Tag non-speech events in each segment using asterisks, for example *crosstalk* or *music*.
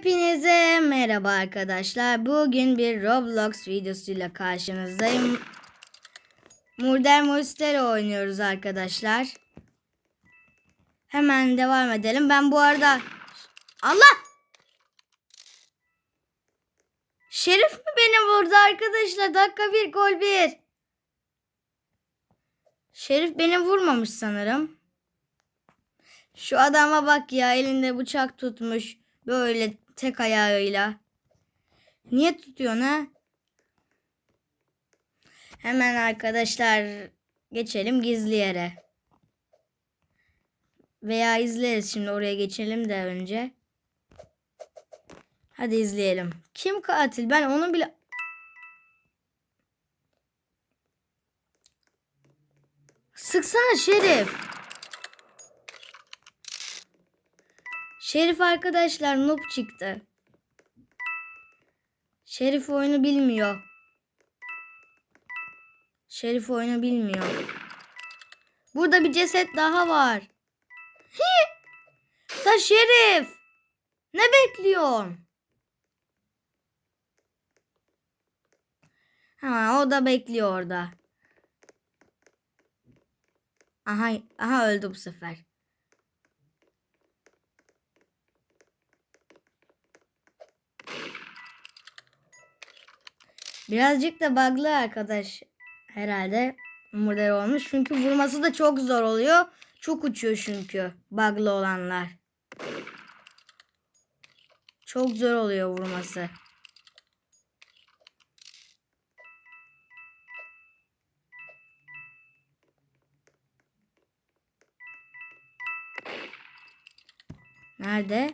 Hepinize merhaba arkadaşlar. Bugün bir Roblox videosuyla karşınızdayım. Murder Monster oynuyoruz arkadaşlar. Hemen devam edelim. Ben bu arada... Allah! Şerif mi beni vurdu arkadaşlar? Dakika bir gol bir. Şerif beni vurmamış sanırım. Şu adama bak ya elinde bıçak tutmuş. Böyle tek ayağıyla. Niye tutuyorsun ha? Hemen arkadaşlar geçelim gizli yere. Veya izleriz şimdi oraya geçelim de önce. Hadi izleyelim. Kim katil? Ben onu bile... Sıksana Şerif. Şerif arkadaşlar noob çıktı. Şerif oyunu bilmiyor. Şerif oyunu bilmiyor. Burada bir ceset daha var. Hi! Da Şerif. Ne bekliyorsun? Ha o da bekliyor orada. Aha, aha öldü bu sefer. Birazcık da bug'lı arkadaş herhalde murder olmuş. Çünkü vurması da çok zor oluyor. Çok uçuyor çünkü bug'lı olanlar. Çok zor oluyor vurması. Nerede?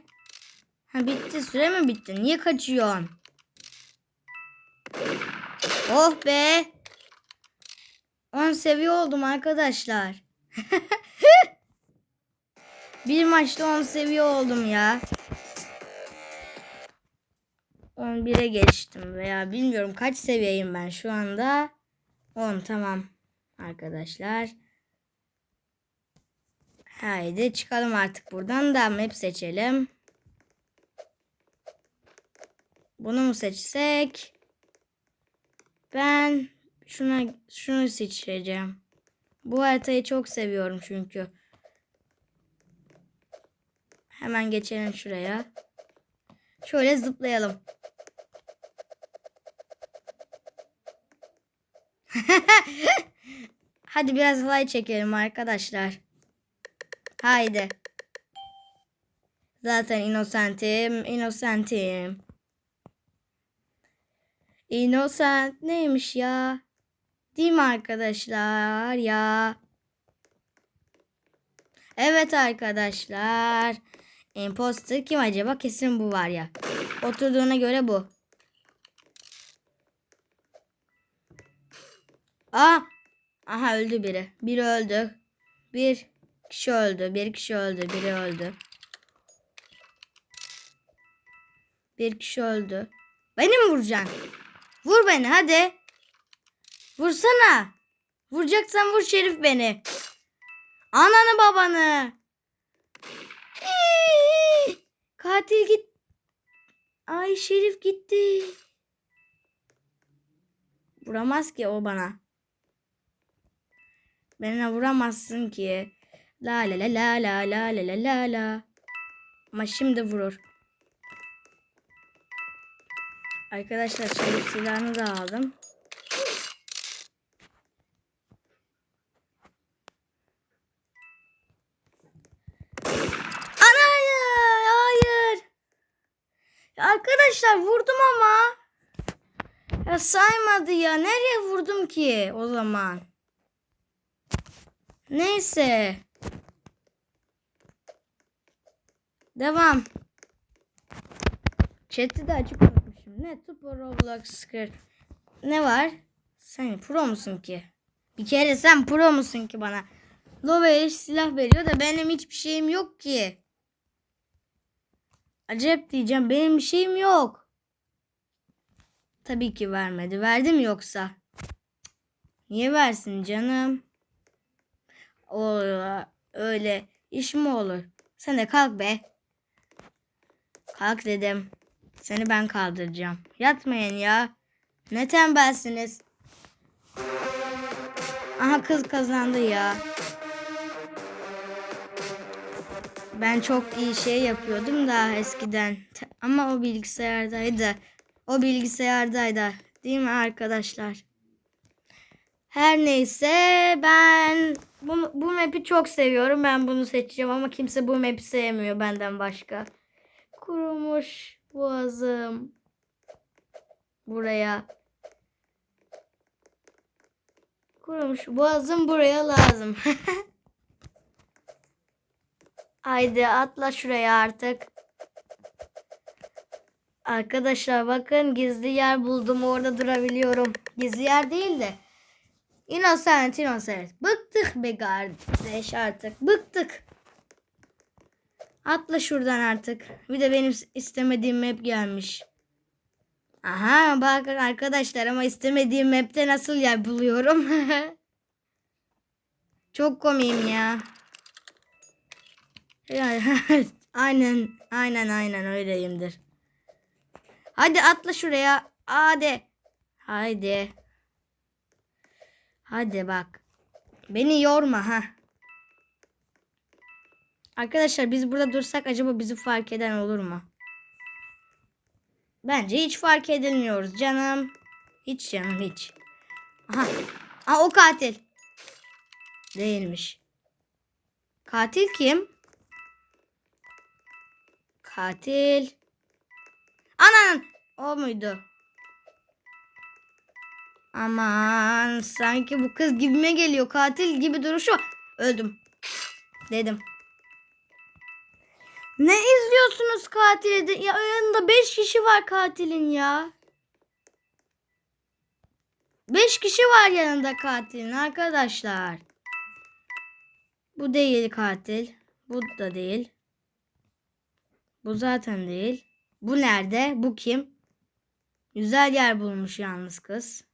Ha bitti. Süre mi bitti? Niye kaçıyorsun? Oh be. 10 seviye oldum arkadaşlar. *laughs* bir maçta 10 seviye oldum ya. 11'e geçtim veya bilmiyorum kaç seviyeyim ben şu anda. 10 tamam arkadaşlar. Haydi çıkalım artık buradan da map seçelim. Bunu mu seçsek? Ben şuna şunu seçeceğim. Bu haritayı çok seviyorum çünkü. Hemen geçelim şuraya. Şöyle zıplayalım. *laughs* Hadi biraz halay çekelim arkadaşlar. Haydi. Zaten inosentim, inosentim. Innocent neymiş ya? Değil mi arkadaşlar ya? Evet arkadaşlar. Imposter kim acaba? Kesin bu var ya. Oturduğuna göre bu. Aa! Aha öldü biri. Biri öldü. Bir kişi öldü. Bir kişi öldü. Biri öldü. Bir kişi öldü. Beni mi vuracaksın? Vur beni hadi. Vursana. Vuracaksan vur Şerif beni. Ananı babanı. Katil git. Ay Şerif gitti. Vuramaz ki o bana. Bana vuramazsın ki. La la la la la la la la la. Ama şimdi vurur. Arkadaşlar şerif silahını da aldım. Hayır, hayır. Ya arkadaşlar vurdum ama. Ya saymadı ya. Nereye vurdum ki o zaman? Neyse. Devam. Chat'i de açık unutmuşum. Ne? Tupo Roblox Skirt. Ne var? Sen pro musun ki? Bir kere sen pro musun ki bana? Lovelish silah veriyor da benim hiçbir şeyim yok ki. Acayip diyeceğim. Benim bir şeyim yok. Tabii ki vermedi. Verdi mi yoksa? Niye versin canım? O öyle iş mi olur? Sen de kalk be. Kalk dedim. Seni ben kaldıracağım. Yatmayın ya. Ne tembelsiniz. Aha kız kazandı ya. Ben çok iyi şey yapıyordum da eskiden. Ama o bilgisayardaydı. O bilgisayardaydı. Değil mi arkadaşlar? Her neyse ben bu, bu map'i çok seviyorum. Ben bunu seçeceğim ama kimse bu map'i sevmiyor benden başka. Kurumuş boğazım. Buraya. Kurumuş boğazım buraya lazım. *laughs* Haydi atla şuraya artık. Arkadaşlar bakın gizli yer buldum. Orada durabiliyorum. Gizli yer değil de. Innocent, innocent. Bıktık be kardeş artık. Bıktık. Atla şuradan artık. Bir de benim istemediğim map gelmiş. Aha bakın arkadaşlar ama istemediğim map'te nasıl yer buluyorum. *laughs* Çok komiyim ya. *laughs* Aynen aynen aynen öyleyimdir. Hadi atla şuraya. Hadi. Haydi. Hadi bak. Beni yorma ha. Arkadaşlar biz burada dursak acaba bizi fark eden olur mu? Bence hiç fark edilmiyoruz canım. Hiç canım hiç. Aha. Aa, o katil. Değilmiş. Katil kim? Katil. Anan. O muydu? Aman sanki bu kız gibime geliyor. Katil gibi duruşu. Öldüm. Dedim. Ne izliyorsunuz katili? de? Ya yanında 5 kişi var katilin ya. 5 kişi var yanında katilin arkadaşlar. Bu değil katil. Bu da değil. Bu zaten değil. Bu nerede? Bu kim? Güzel yer bulmuş yalnız kız.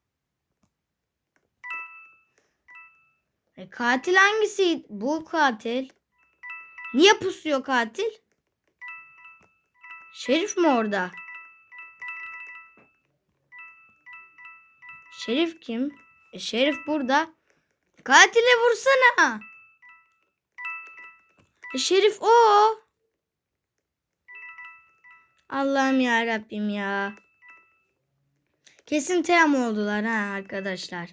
E, katil hangisi? Bu katil. Niye pusuyor katil? Şerif mi orada? Şerif kim? E, Şerif burada. Katile vursana. E, Şerif o. Allah'ım ya Rabbim ya. Kesin team oldular ha arkadaşlar.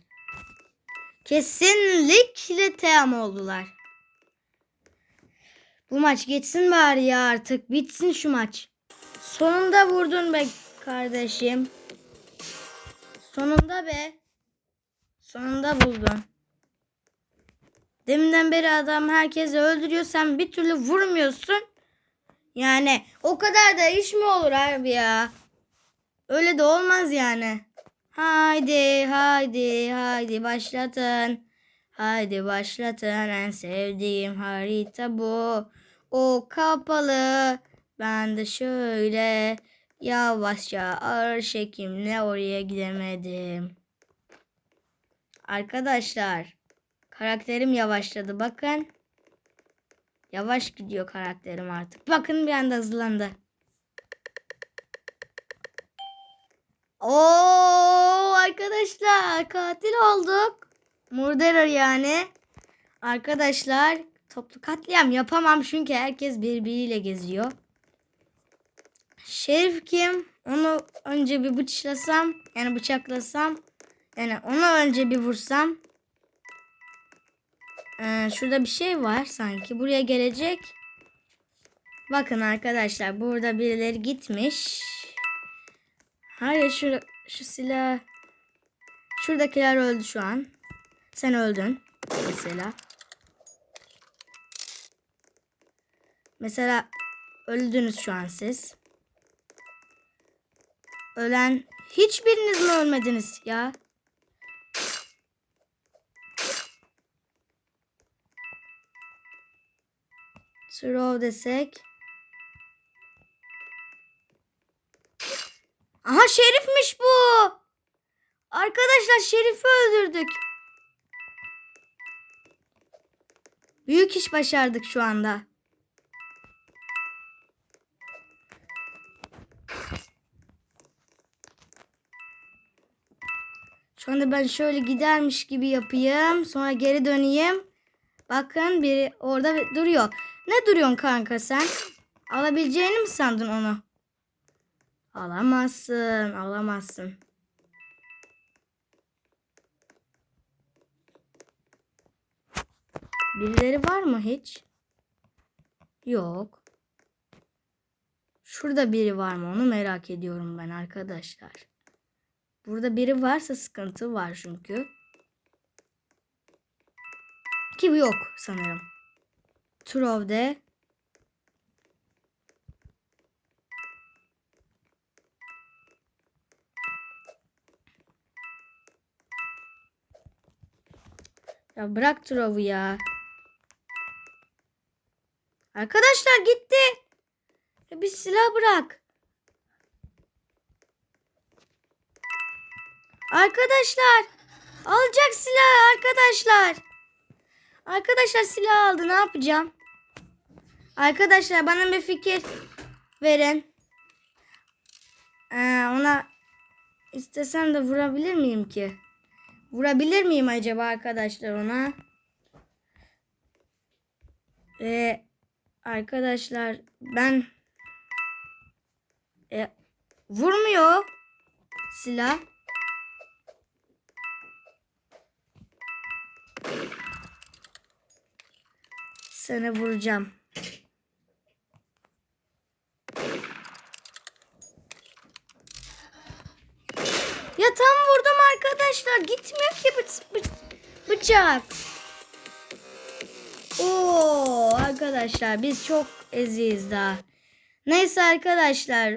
Kesinlikle team oldular. Bu maç geçsin bari ya artık. Bitsin şu maç. Sonunda vurdun be kardeşim. Sonunda be. Sonunda buldun. Deminden beri adam herkesi öldürüyor. Sen bir türlü vurmuyorsun. Yani o kadar da iş mi olur abi ya? Öyle de olmaz yani. Haydi haydi haydi başlatın. Haydi başlatın en sevdiğim harita bu. O kapalı. Ben de şöyle yavaşça ağır çekimle oraya gidemedim. Arkadaşlar karakterim yavaşladı bakın. Yavaş gidiyor karakterim artık. Bakın bir anda hızlandı. Oo arkadaşlar katil olduk. Murderer yani. Arkadaşlar toplu katliam yapamam çünkü herkes birbiriyle geziyor. Şerif kim? Onu önce bir bıçlasam yani bıçaklasam yani onu önce bir vursam. Ee, şurada bir şey var sanki buraya gelecek. Bakın arkadaşlar burada birileri gitmiş. Hayır şu, şu silah. Şuradakiler öldü şu an. Sen öldün. Mesela. Mesela öldünüz şu an siz. Ölen hiçbiriniz mi ölmediniz ya? Throw desek. Aha Şerif'miş bu. Arkadaşlar Şerif'i öldürdük. Büyük iş başardık şu anda. Şu anda ben şöyle gidermiş gibi yapayım. Sonra geri döneyim. Bakın biri orada duruyor. Ne duruyorsun kanka sen? Alabileceğini mi sandın onu? Alamazsın, alamazsın. Birileri var mı hiç? Yok. Şurada biri var mı? Onu merak ediyorum ben arkadaşlar. Burada biri varsa sıkıntı var çünkü. Ki yok sanırım. Trov'de Ya bırak Trov'u ya. Arkadaşlar gitti. Ya bir silah bırak. Arkadaşlar. Alacak silah arkadaşlar. Arkadaşlar silah aldı. Ne yapacağım? Arkadaşlar bana bir fikir verin. Ee, ona istesem de vurabilir miyim ki? Vurabilir miyim acaba arkadaşlar ona? Ee, arkadaşlar ben e, vurmuyor silah. Sana vuracağım. Ya tam vurdum arkadaşlar. Gitmiyor ki bı- bı- bıçak. Oo arkadaşlar biz çok eziyiz daha. Neyse arkadaşlar.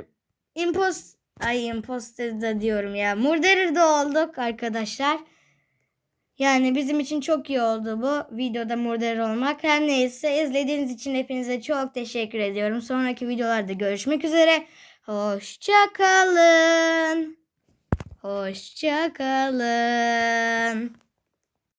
Impost ay imposter da diyorum ya. Murderer de olduk arkadaşlar. Yani bizim için çok iyi oldu bu videoda murderer olmak. Her neyse izlediğiniz için hepinize çok teşekkür ediyorum. Sonraki videolarda görüşmek üzere. Hoşça kalın. Hoşça kalın.